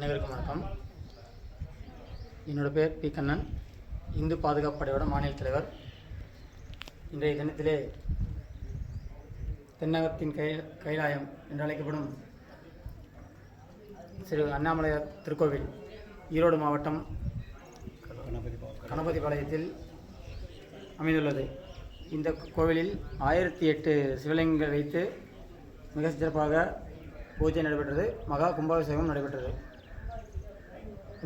அனைவருக்கும் வணக்கம். என்னோட பேர் பி. கண்ணன். இந்து பாதுகாப்பு படையோட மாநில தலைவர். இன்றைய தினத்திலே தென்னகத்தின் கை கைலாயம் என்று அழைக்கப்படும் சிறு அண்ணாமலையார் திருக்கோவில் ஈரோடு மாவட்டம் கணபதிபாளையத்தில் அமைந்துள்ளது. இந்த கோவிலில் ஆயிரத்தி எட்டு சிவலிங்கங்கள் வைத்து மிக சிறப்பாக பூஜை நடைபெற்றது. மகா கும்பாபிஷேகம் நடைபெற்றது.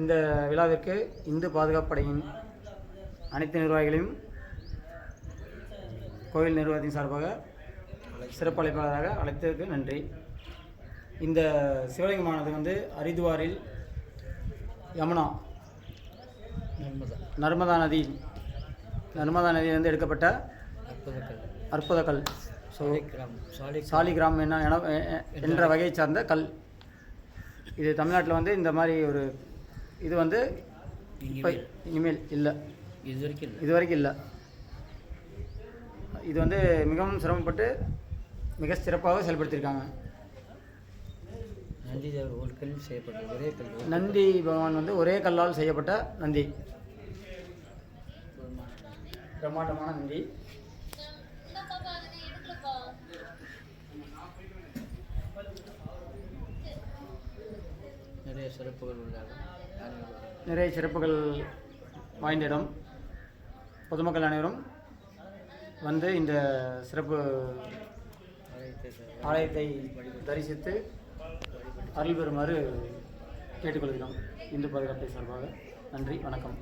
இந்த விழாவிற்கு இந்து பாதுகாப்பு படையின் அனைத்து நிர்வாகிகளையும் கோயில் நிர்வாகத்தின் சார்பாக சிறப்பு அழைப்பாளராக அழைத்ததற்கு நன்றி. இந்த சிவலிங்கமானது வந்து ஹரித்வாரில் யமுனா நர்மதா நர்மதா நதி நர்மதா நதியிலிருந்து எடுக்கப்பட்ட அற்புதக்கல். அற்புத கல் ஸோ சாலிகிராம் சாலி என்ன என என்ற வகையை சார்ந்த கல். இது தமிழ்நாட்டில் வந்து இந்த மாதிரி ஒரு இது வந்து இப்போ இனிமேல் இல்லை. இது வரைக்கும் இல்லை. இது வரைக்கும் இல்லை. இது வந்து மிகவும் சிரமப்பட்டு மிக சிறப்பாக செயல்படுத்தியிருக்காங்க. நந்தி தேவர் ஒரு கல் செய்யப்பட்டது ஒரே கல். நந்தி பகவான் வந்து ஒரே கல்லால் செய்யப்பட்ட நந்தி. பிரம்மாண்டமான நந்தி. நிறைய சிறப்புகள் உள்ளாங்க நிறைய சிறப்புகள் வாய்ந்த இடம். பொதுமக்கள் அனைவரும் வந்து இந்த சிறப்பு ஆலயத்தை தரிசித்து அருள் பெறுமாறு கேட்டுக்கொள்கிறோம். இந்து பாதுகாப்பை சார்பாக. நன்றி வணக்கம்.